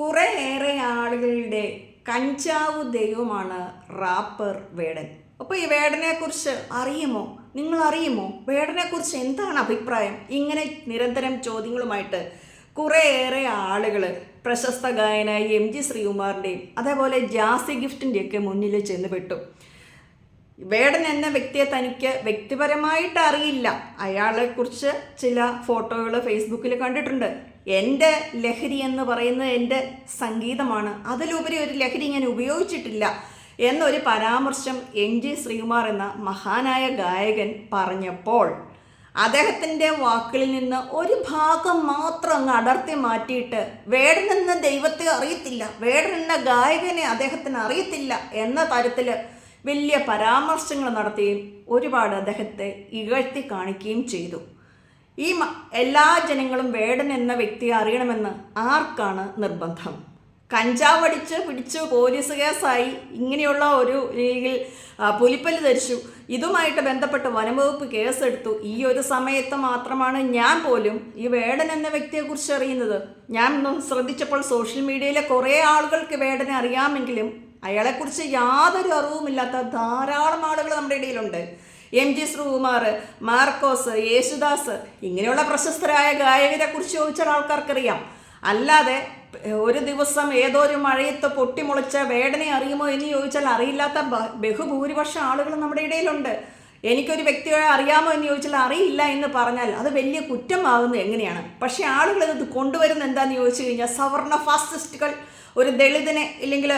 കുറേയേറെ ആളുകളുടെ കഞ്ചാവ് ദൈവമാണ് റാപ്പർ വേടൻ. അപ്പോൾ ഈ വേടനെ കുറിച്ച് അറിയുമോ? നിങ്ങൾ അറിയുമോ വേടനെ കുറിച്ച് എന്താണ് അഭിപ്രായം? ഇങ്ങനെ നിരന്തരം ചോദ്യങ്ങളുമായിട്ട് കുറേയേറെ ആളുകൾ പ്രശസ്ത ഗായനായ എം ജി ശ്രീകുമാറിന്റെയും അതേപോലെ ജാസി ഗിഫ്റ്റിന്റെയൊക്കെ മുന്നിൽ ചെന്ന് പെട്ടു. വേടൻ എന്ന വ്യക്തിയെ തനിക്ക് വ്യക്തിപരമായിട്ട് അറിയില്ല. അയാളെക്കുറിച്ച് ചില ഫോട്ടോകൾ ഫേസ്ബുക്കിൽ കണ്ടിട്ടുണ്ട്. എന്റെ ലഹരി എന്ന് പറയുന്നത് എന്റെ സംഗീതമാണ്. അതിലുപരി ഒരു ലഹരി ഞാൻ ഉപയോഗിച്ചിട്ടില്ല എന്നൊരു പരാമർശം എൻ ജി ശ്രീകുമാർ എന്ന മഹാനായ ഗായകൻ പറഞ്ഞപ്പോൾ അദ്ദേഹത്തിന്റെ വാക്കുകളിൽ നിന്ന് ഒരു ഭാഗം മാത്രം അങ്ങ് അടർത്തി മാറ്റിയിട്ട് വേടനെന്ന ദൈവത്തെ അറിയത്തില്ല വേടനെന്ന ഗായകനെ അദ്ദേഹത്തിന് അറിയത്തില്ല എന്ന തരത്തിൽ വലിയ പരാമർശങ്ങൾ നടത്തുകയും ഒരുപാട് അദ്ദേഹത്തെ ഇകഴ്ത്തി കാണിക്കുകയും ചെയ്തു. ഈ എല്ലാ ജനങ്ങളും വേടൻ എന്ന വ്യക്തിയെ അറിയണമെന്ന് ആർക്കാണ് നിർബന്ധം? കഞ്ചാവ് അടിച്ച് പിടിച്ച് പോലീസ് കേസായി ഇങ്ങനെയുള്ള ഒരു രീതിയിൽ പുലിപ്പൽ ധരിച്ചു. ഇതുമായിട്ട് ബന്ധപ്പെട്ട് വനംവകുപ്പ് കേസെടുത്തു. ഈ ഒരു സമയത്ത് മാത്രമാണ് ഞാൻ പോലും ഈ വേടൻ എന്ന വ്യക്തിയെക്കുറിച്ച് അറിയുന്നത്. ഞാൻ ശ്രദ്ധിച്ചപ്പോൾ സോഷ്യൽ മീഡിയയിലെ കുറേ ആളുകൾക്ക് വേടനെ അറിയാമെങ്കിലും അയാളെക്കുറിച്ച് യാതൊരു അറിവുമില്ലാത്ത ധാരാളം ആളുകൾ നമ്മുടെ ഇടയിലുണ്ട്. എം ജി ശ്രീകുമാർ മാർക്കോസ് യേശുദാസ് ഇങ്ങനെയുള്ള പ്രശസ്തരായ ഗായകരെ കുറിച്ച് ചോദിച്ചാൽ ആൾക്കാർക്കറിയാം. അല്ലാതെ ഒരു ദിവസം ഏതോ ഒരു മഴയത്ത് പൊട്ടിമുളച്ച വേടനെ അറിയുമോ എന്ന് ചോദിച്ചാൽ അറിയില്ലാത്ത ബഹുഭൂരിപക്ഷം ആളുകൾ നമ്മുടെ ഇടയിലുണ്ട്. എനിക്കൊരു വ്യക്തിയെ അറിയാമോ എന്ന് ചോദിച്ചാൽ അറിയില്ല എന്ന് പറഞ്ഞാൽ അത് വലിയ കുറ്റം കുറ്റമാകുന്നത് എങ്ങനെയാണ്? പക്ഷേ ആളുകൾ ഇത് കൊണ്ടുവരുന്ന എന്താന്ന് ചോദിച്ചു കഴിഞ്ഞാൽ സവർണ ഫാസിസ്റ്റുകൾ ഒരു ദളിതനെ ഇല്ലെങ്കിൽ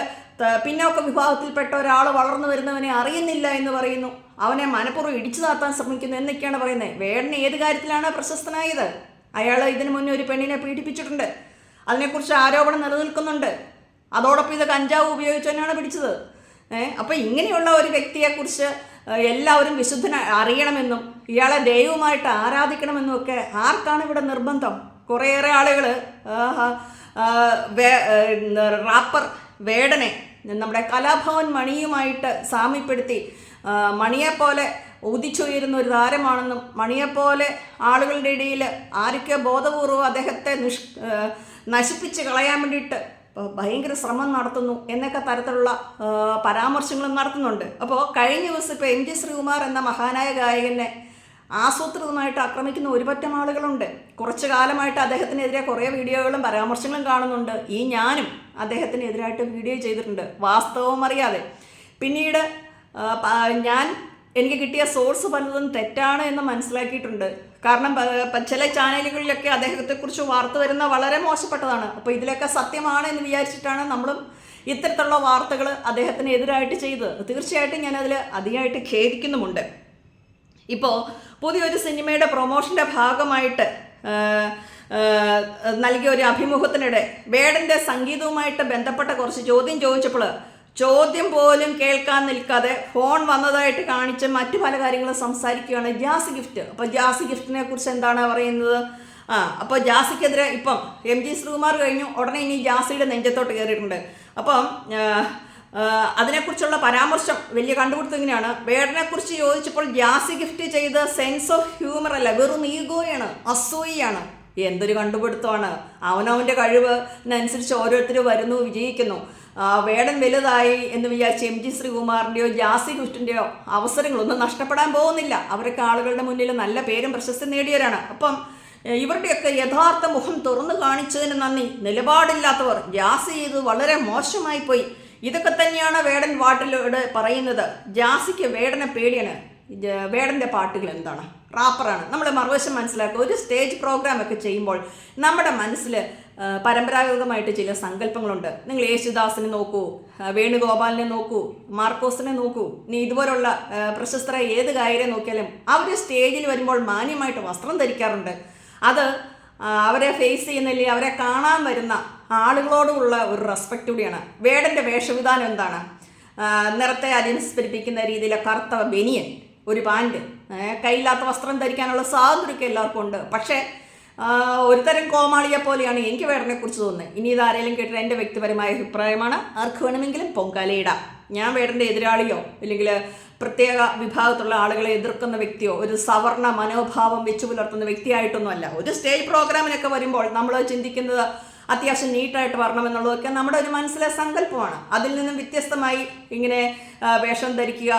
പിന്നോക്ക വിഭാഗത്തിൽപ്പെട്ട ഒരാൾ വളർന്നു വരുന്നവനെ അറിയുന്നില്ല എന്ന് പറയുന്നു. അവനെ മനഃപൂർവം ഇടിച്ചു താത്താൻ ശ്രമിക്കുന്നു എന്നൊക്കെയാണ് പറയുന്നത്. വേടന് ഏത് കാര്യത്തിലാണ് പ്രശസ്തനായത്? അയാൾ ഇതിനു മുന്നേ ഒരു പെണ്ണിനെ പീഡിപ്പിച്ചിട്ടുണ്ട്. അതിനെക്കുറിച്ച് ആരോപണം നിലനിൽക്കുന്നുണ്ട്. അതോടൊപ്പം ഇത് കഞ്ചാവ് ഉപയോഗിച്ച് തന്നെയാണ് പിടിച്ചത്. ഏഹ് അപ്പം ഇങ്ങനെയുള്ള ഒരു വ്യക്തിയെക്കുറിച്ച് എല്ലാവരും വിശുദ്ധന അറിയണമെന്നും ഇയാളെ ദൈവമായിട്ട് ആരാധിക്കണമെന്നും ഒക്കെ ആർക്കാണ് ഇവിടെ നിർബന്ധം? കുറേയേറെ ആളുകൾ റാപ്പർ വേടനെ നമ്മുടെ കലാഭവൻ മണിയുമായിട്ട് സാമ്യപ്പെടുത്തി മണിയെപ്പോലെ ഉദിച്ചുയരുന്ന ഒരു താരമാണെന്നും മണിയെപ്പോലെ ആളുകളുടെ ഇടയിൽ ആരൊക്കെ ബോധപൂർവം അദ്ദേഹത്തെ നിഷ് നശിപ്പിച്ച് കളയാൻ വേണ്ടിയിട്ട് ഭയങ്കര ശ്രമം നടത്തുന്നു എന്നൊക്കെ തരത്തിലുള്ള പരാമർശങ്ങളും നടത്തുന്നുണ്ട്. അപ്പോൾ കഴിഞ്ഞ ദിവസം ഇപ്പോൾ എം ജി ശ്രീകുമാർ എന്ന മഹാനായ ഗായകനെ ആസൂത്രിതമായിട്ട് ആക്രമിക്കുന്ന ഒരുപറ്റം ആളുകളുണ്ട്. കുറച്ചു കാലമായിട്ട് അദ്ദേഹത്തിനെതിരെ കുറേ വീഡിയോകളും പരാമർശങ്ങളും കാണുന്നുണ്ട്. ഈ ഞാനും അദ്ദേഹത്തിനെതിരായിട്ട് വീഡിയോ ചെയ്തിട്ടുണ്ട്. വാസ്തവം അറിയാതെ. പിന്നീട് ഞാൻ എനിക്ക് കിട്ടിയ സോഴ്സ് പലതും തെറ്റാണ് എന്ന് മനസ്സിലാക്കിയിട്ടുണ്ട്. കാരണം ചില ചാനലുകളിലൊക്കെ അദ്ദേഹത്തെക്കുറിച്ച് വാർത്ത വരുന്ന വളരെ മോശപ്പെട്ടതാണ്. അപ്പോൾ ഇതിലൊക്കെ സത്യമാണ് എന്ന് വിചാരിച്ചിട്ടാണ് നമ്മളും ഇത്തരത്തിലുള്ള വാർത്തകൾ അദ്ദേഹത്തിന് എതിരായിട്ട് ചെയ്തത്. തീർച്ചയായിട്ടും ഞാനതിൽ അധികമായിട്ട് ഖേദിക്കുന്നുമുണ്ട്. ഇപ്പോൾ പുതിയൊരു സിനിമയുടെ പ്രൊമോഷന്റെ ഭാഗമായിട്ട് നൽകിയ ഒരു അഭിമുഖത്തിനിടെ വേടന്റെ സംഗീതവുമായിട്ട് ബന്ധപ്പെട്ട കുറച്ച് ചോദ്യം ചോദിച്ചപ്പോൾ ചോദ്യം പോലും കേൾക്കാൻ നിൽക്കാതെ ഫോൺ വന്നതായിട്ട് കാണിച്ച് മറ്റു പല കാര്യങ്ങളും സംസാരിക്കുകയാണ് ജാസി ഗിഫ്റ്റ്. അപ്പോൾ ജാസി ഗിഫ്റ്റിനെ കുറിച്ച് എന്താണ് പറയുന്നത്? ആ അപ്പോൾ ജാസിക്കെതിരെ ഇപ്പം എം ജി ശ്രീകുമാർ കഴിഞ്ഞു. ഉടനെ ഇനി ജാസിയുടെ നെഞ്ചത്തോട്ട് കയറിയിട്ടുണ്ട്. അപ്പം അതിനെക്കുറിച്ചുള്ള പരാമർശം വലിയ കണ്ടുപിടുത്തം ഇങ്ങനെയാണ്. വേടനെക്കുറിച്ച് ചോദിച്ചപ്പോൾ ജാസി ഗിഫ്റ്റ് ചെയ്ത് സെൻസ് ഓഫ് ഹ്യൂമർ അല്ല വെറും ഈഗോയാണ് അസൂയയാണ്. എന്തൊരു കണ്ടുപിടുത്തമാണ്. അവനവന്റെ കഴിവിനനുസരിച്ച് ഓരോരുത്തർ വരുന്നു വിജയിക്കുന്നു. വേടൻ വലുതായി എന്ന് വിചാരിച്ച് എം ജി ശ്രീകുമാറിന്റെയോ ജാസി ഗുസ്റ്റിന്റെയോ അവസരങ്ങളൊന്നും നഷ്ടപ്പെടാൻ പോകുന്നില്ല. അവരൊക്കെ ആളുകളുടെ മുന്നിൽ നല്ല പേരും പ്രശസ്തി നേടിയവരാണ്. അപ്പം ഇവരുടെയൊക്കെ യഥാർത്ഥ മുഖം തുറന്നു കാണിച്ചതിന് നന്ദി. നിലപാടില്ലാത്തവർ. ജാസി ഇത് വളരെ മോശമായി പോയി. ഇതൊക്കെ തന്നെയാണ് വേടൻ പാട്ടിലൂടെ പറയുന്നത്. ജാസിക്ക് വേടനെ പേടിയാണ്. വേടന്റെ പാട്ടുകൾ എന്താണ്? റാപ്പറാണ് നമ്മൾ മറുവശം മനസ്സിലാക്കുക. ഒരു സ്റ്റേജ് പ്രോഗ്രാം ഒക്കെ ചെയ്യുമ്പോൾ നമ്മുടെ മനസ്സിൽ പരമ്പരാഗതമായിട്ട് ചില സങ്കല്പങ്ങളുണ്ട്. നിങ്ങൾ യേശുദാസിനെ നോക്കൂ വേണുഗോപാലിനെ നോക്കൂ മാർക്കോസിനെ നോക്കൂ. ഇനി ഇതുപോലുള്ള പ്രശസ്തരായ ഏത് ഗായകരെ നോക്കിയാലും അവർ സ്റ്റേജിൽ വരുമ്പോൾ മാന്യമായിട്ട് വസ്ത്രം ധരിക്കാറുണ്ട്. അത് അവരെ ഫേസ് ചെയ്യുന്നില്ലേ അവരെ കാണാൻ വരുന്ന ആളുകളോടുള്ള ഒരു റെസ്പെക്റ്റ് കൂടിയാണ്. വേടന്റെ വേഷവിധാനം എന്താണ്? നിറത്തെ അനുസ്മരിപ്പിക്കുന്ന രീതിയിലെ കറുത്ത ബനിയൻ ഒരു പാന്റ് കയ്യില്ലാത്ത വസ്ത്രം ധരിക്കാനുള്ള സ്വാതന്ത്ര്യമൊക്കെ എല്ലാവർക്കും ഉണ്ട്. പക്ഷേ ആ, ഒരുതരം കോമാളിയെ പോലെയാണ് എനിക്ക് വേടനെ കുറിച്ച് തോന്നുന്നത്. ഇനി ഇത് ആരെങ്കിലും എന്റെ വ്യക്തിപരമായ അഭിപ്രായമാണ്. ആർക്ക് വേണമെങ്കിലും പൊങ്കാലയിടാം ഞാൻ വേടന്റെ എതിരാളിയോ അല്ലെങ്കിൽ പ്രത്യേക വിഭാഗത്തുള്ള ആളുകളെ എതിർക്കുന്ന വ്യക്തിയോ ഒരു സവർണ മനോഭാവം വെച്ചു പുലർത്തുന്ന വ്യക്തിയായിട്ടൊന്നുമല്ല. ഒരു സ്റ്റേജ് പ്രോഗ്രാമിനൊക്കെ വരുമ്പോൾ നമ്മൾ ചിന്തിക്കുന്നത് അത്യാവശ്യം വരണം എന്നുള്ളതൊക്കെ നമ്മുടെ ഒരു മനസ്സിലെ സങ്കല്പമാണ്. അതിൽ നിന്നും വ്യത്യസ്തമായി ഇങ്ങനെ വേഷം ധരിക്കുക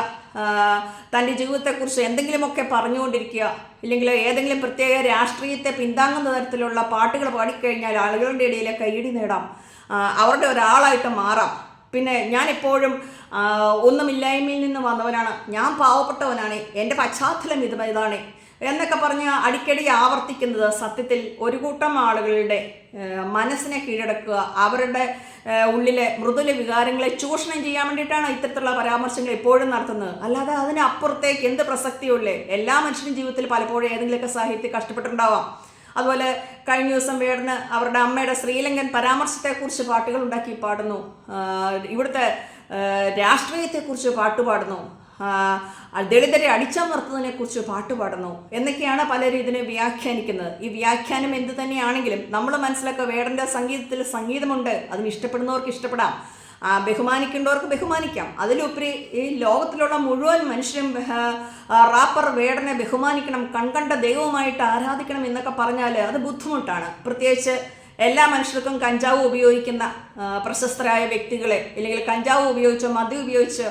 തന്റെ ജീവിതത്തെക്കുറിച്ച് എന്തെങ്കിലുമൊക്കെ പറഞ്ഞുകൊണ്ടിരിക്കുക ഇല്ലെങ്കിൽ ഏതെങ്കിലും പ്രത്യേക രാഷ്ട്രീയത്തെ പിന്താങ്ങുന്ന തരത്തിലുള്ള പാട്ടുകൾ പാടിക്കഴിഞ്ഞാൽ ആളുകളുടെ ഇടയിൽ കൈയടി നേടാം. അവരുടെ ഒരാളായിട്ട് മാറാം. പിന്നെ ഞാൻ എപ്പോഴും ഒന്നുമില്ലായ്മയിൽ നിന്ന് വന്നവനാണ്. ഞാൻ പാവപ്പെട്ടവനാണ്. എന്റെ പശ്ചാത്തലം ഇത് ഇതാണ്. എന്നൊക്കെ പറഞ്ഞ് അടിക്കടി ആവർത്തിക്കുന്നത് സത്യത്തിൽ ഒരു കൂട്ടം ആളുകളുടെ മനസ്സിനെ കീഴടക്കുക അവരുടെ ഉള്ളിലെ മൃദുല വികാരങ്ങളെ ചൂഷണം ചെയ്യാൻ വേണ്ടിയിട്ടാണ് ഇത്തരത്തിലുള്ള പരാമർശങ്ങൾ എപ്പോഴും നടത്തുന്നത്. അല്ലാതെ അതിനപ്പുറത്തേക്ക് എന്ത് പ്രസക്തിയുള്ളേ എല്ലാ മനുഷ്യനും ജീവിതത്തിൽ പലപ്പോഴും ഏതെങ്കിലുമൊക്കെ സാഹിത്യം കഷ്ടപ്പെട്ടിട്ടുണ്ടാവാം. അതുപോലെ കഴിഞ്ഞ ദിവസം വേടന് അവരുടെ അമ്മയുടെ ശ്രീലങ്കൻ പരാമർശത്തെക്കുറിച്ച് പാട്ടുകൾ ഉണ്ടാക്കി പാടുന്നു. ഇവിടുത്തെ രാഷ്ട്രീയത്തെക്കുറിച്ച് പാട്ട് പാടുന്നു. ആ, ദളിതരെ അടിച്ചമർത്തുന്നതിനെ കുറിച്ച് പാട്ട് പാടുന്നു. എന്നൊക്കെയാണ് പലരും ഇതിനെ വ്യാഖ്യാനിക്കുന്നത്. ഈ വ്യാഖ്യാനം എന്ത് തന്നെയാണെങ്കിലും നമ്മൾ മനസ്സിലാക്കുക വേടന്റെ സംഗീതത്തിൽ സംഗീതമുണ്ട് അതിന് ഇഷ്ടപ്പെടുന്നവർക്ക് ഇഷ്ടപ്പെടാം. ബഹുമാനിക്കേണ്ടവർക്ക് ബഹുമാനിക്കാം. അതിലുപരി ഈ ലോകത്തിലുള്ള മുഴുവൻ മനുഷ്യരും റാപ്പർ വേടനെ ബഹുമാനിക്കണം കൺകണ്ട ദൈവമായിട്ട് ആരാധിക്കണം എന്നൊക്കെ പറഞ്ഞാൽ അത് ബുദ്ധിമുട്ടാണ്. പ്രത്യേകിച്ച് എല്ലാ മനുഷ്യർക്കും കഞ്ചാവ് ഉപയോഗിക്കുന്ന പ്രശസ്തരായ വ്യക്തികളെ അല്ലെങ്കിൽ കഞ്ചാവ് ഉപയോഗിച്ചോ മതി ഉപയോഗിച്ച്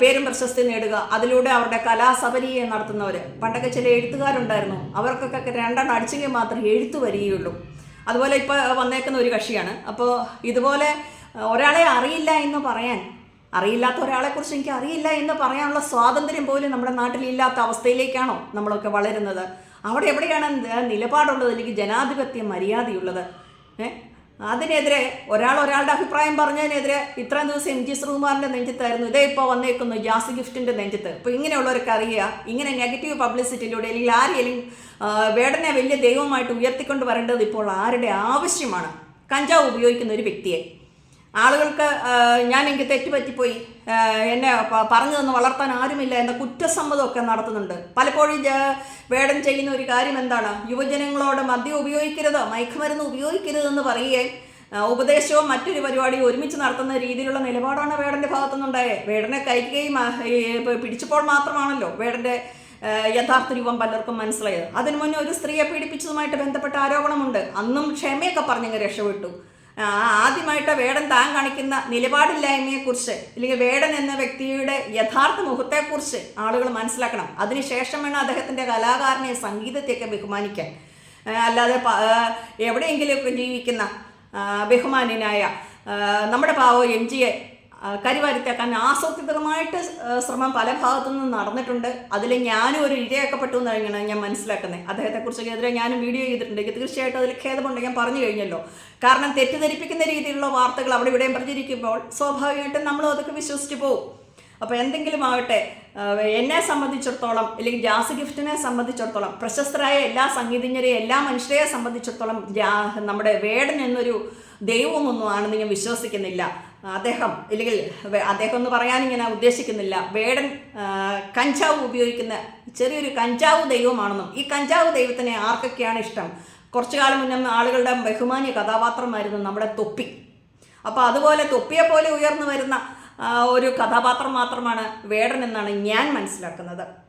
പേരും പ്രശസ്തി നേടുക. അതിലൂടെ അവരുടെ കലാസപരിയെ നടത്തുന്നവർ പണ്ടൊക്കെ ചില എഴുത്തുകാരുണ്ടായിരുന്നു. അവർക്കൊക്കെ രണ്ടെണ്ണം അടിച്ചെങ്കിൽ മാത്രമേ എഴുത്ത് വരികയുള്ളൂ. അതുപോലെ ഇപ്പോൾ വന്നേക്കുന്ന ഒരു കക്ഷിയാണ്. അപ്പോൾ ഇതുപോലെ ഒരാളെ അറിയില്ല എന്ന് പറയാൻ അറിയില്ലാത്ത ഒരാളെക്കുറിച്ച് എനിക്ക് അറിയില്ല എന്ന് പറയാനുള്ള സ്വാതന്ത്ര്യം പോലും നമ്മുടെ നാട്ടിലില്ലാത്ത അവസ്ഥയിലേക്കാണോ നമ്മളൊക്കെ വളരുന്നത്? അവിടെ എവിടെയാണ് നിലപാടുള്ളത്? അല്ലെങ്കിൽ ജനാധിപത്യം മര്യാദയുള്ളത്. ഏ? അതിനെതിരെ ഒരാൾ ഒരാളുടെ അഭിപ്രായം പറഞ്ഞതിനെതിരെ ഇത്രയും ദിവസം എം ജി ശ്രീകുമാറിന്റെ നെഞ്ചത്തായിരുന്നു. ഇതേ ഇപ്പോൾ വന്നേക്കുന്നു ജാസി ഗിഫ്റ്റിന്റെ നെഞ്ചത്ത്. അപ്പോൾ ഇങ്ങനെയുള്ളവർക്ക് അറിയുക ഇങ്ങനെ നെഗറ്റീവ് പബ്ലിസിറ്റിയിലൂടെ അല്ലെങ്കിൽ ആരെയും വേടനെ വലിയ ദൈവമായിട്ട് ഉയർത്തിക്കൊണ്ട് വരേണ്ടത് ഇപ്പോൾ ആരുടെ ആവശ്യമാണ്? കഞ്ചാവ് ഉപയോഗിക്കുന്ന ഒരു വ്യക്തിയെ. ആളുകൾക്ക് ഞാൻ എനിക്ക് തെറ്റുപറ്റിപ്പോയി എന്നെ പറഞ്ഞു തന്ന് വളർത്താൻ ആരുമില്ല എന്ന കുറ്റസമ്മതമൊക്കെ നടത്തുന്നുണ്ട്. പലപ്പോഴും വേടം ചെയ്യുന്ന ഒരു കാര്യം എന്താണ്? യുവജനങ്ങളോട് മദ്യം ഉപയോഗിക്കരുത് മയക്കുമരുന്ന് ഉപയോഗിക്കരുതെന്ന് പറയുകയും ഉപദേശവും മറ്റൊരു പരിപാടിയും ഒരുമിച്ച് നടത്തുന്ന രീതിയിലുള്ള നിലപാടാണ് വേടന്റെ ഭാഗത്തുനിന്നുണ്ടായത് വേടനെ കയറ്റുകയും പിടിച്ചപ്പോൾ മാത്രമാണല്ലോ വേടന്റെ യഥാർത്ഥ രൂപം പലർക്കും മനസ്സിലായത്. അതിനു മുന്നേ ഒരു സ്ത്രീയെ പീഡിപ്പിച്ചതുമായിട്ട് ബന്ധപ്പെട്ട ആരോപണമുണ്ട്. അന്നും ക്ഷമയൊക്കെ പറഞ്ഞങ്ങ് രക്ഷപ്പെട്ടു. ആദ്യമായിട്ട് വേടൻ താൻ കാണിക്കുന്ന നിലപാടില്ലായ്മയെക്കുറിച്ച് അല്ലെങ്കിൽ വേടൻ എന്ന വ്യക്തിയുടെ യഥാർത്ഥ മുഖത്തെക്കുറിച്ച് ആളുകൾ മനസ്സിലാക്കണം. അതിനുശേഷം വേണം അദ്ദേഹത്തിന്റെ കലാകാരനെ സംഗീതത്തെയൊക്കെ ബഹുമാനിക്കാൻ. അല്ലാതെ എവിടെയെങ്കിലുമൊക്കെ ജീവിക്കുന്ന ബഹുമാന്യനായ നമ്മുടെ പാവോ എം ജിയെ കരിവാരിത്തേക്കാൻ ആസൂത്രിതമായിട്ട് ശ്രമം പല ഭാഗത്തു നിന്നും നടന്നിട്ടുണ്ട്. അതിൽ ഞാനും ഒരു ഇരയാക്കപ്പെട്ടു എന്നാണ് ഞാൻ മനസ്സിലാക്കുന്നത് അദ്ദേഹത്തെക്കുറിച്ച് എതിരെ ഞാനും വീഡിയോ ചെയ്തിട്ടുണ്ട് എനിക്ക് തീർച്ചയായിട്ടും അതിൽ ഖേദമുണ്ട്. ഞാൻ പറഞ്ഞു കഴിഞ്ഞല്ലോ. കാരണം തെറ്റിദ്ധരിപ്പിക്കുന്ന രീതിയിലുള്ള വാർത്തകൾ അവിടെ ഇവിടെയും പ്രചരിക്കുമ്പോൾ സ്വാഭാവികമായിട്ടും നമ്മളും അതൊക്കെ വിശ്വസിച്ച് പോകും. അപ്പോൾ എന്തെങ്കിലും ആവട്ടെ എന്നെ സംബന്ധിച്ചിടത്തോളം അല്ലെങ്കിൽ ജാസ് ഗിഫ്റ്റിനെ സംബന്ധിച്ചിടത്തോളം പ്രശസ്തരായ എല്ലാ സംഗീതജ്ഞരെയും എല്ലാ മനുഷ്യരെയും സംബന്ധിച്ചിടത്തോളം നമ്മുടെ വേടൻ എന്നൊരു ദൈവമൊന്നും ആണെന്ന് ഞാൻ വിശ്വസിക്കുന്നില്ല. അദ്ദേഹം അല്ലെങ്കിൽ അദ്ദേഹം എന്ന് പറയാൻ ഇങ്ങനെ ഉദ്ദേശിക്കുന്നില്ല. വേടൻ കഞ്ചാവ് ഉപയോഗിക്കുന്ന ചെറിയൊരു കഞ്ചാവ് ദൈവമാണെന്നും ഈ കഞ്ചാവ് ദൈവത്തിനെ ആർക്കൊക്കെയാണ് ഇഷ്ടം? കുറച്ചു കാലം മുന്നേ ആളുകളുടെ ബഹുമാന്യ കഥാപാത്രമായിരുന്നു നമ്മുടെ തൊപ്പി. അപ്പോൾ അതുപോലെ തൊപ്പിയെ പോലെ ഉയർന്നു വരുന്ന ഒരു കഥാപാത്രം മാത്രമാണ് വേടൻ എന്നാണ് ഞാൻ മനസ്സിലാക്കുന്നത്.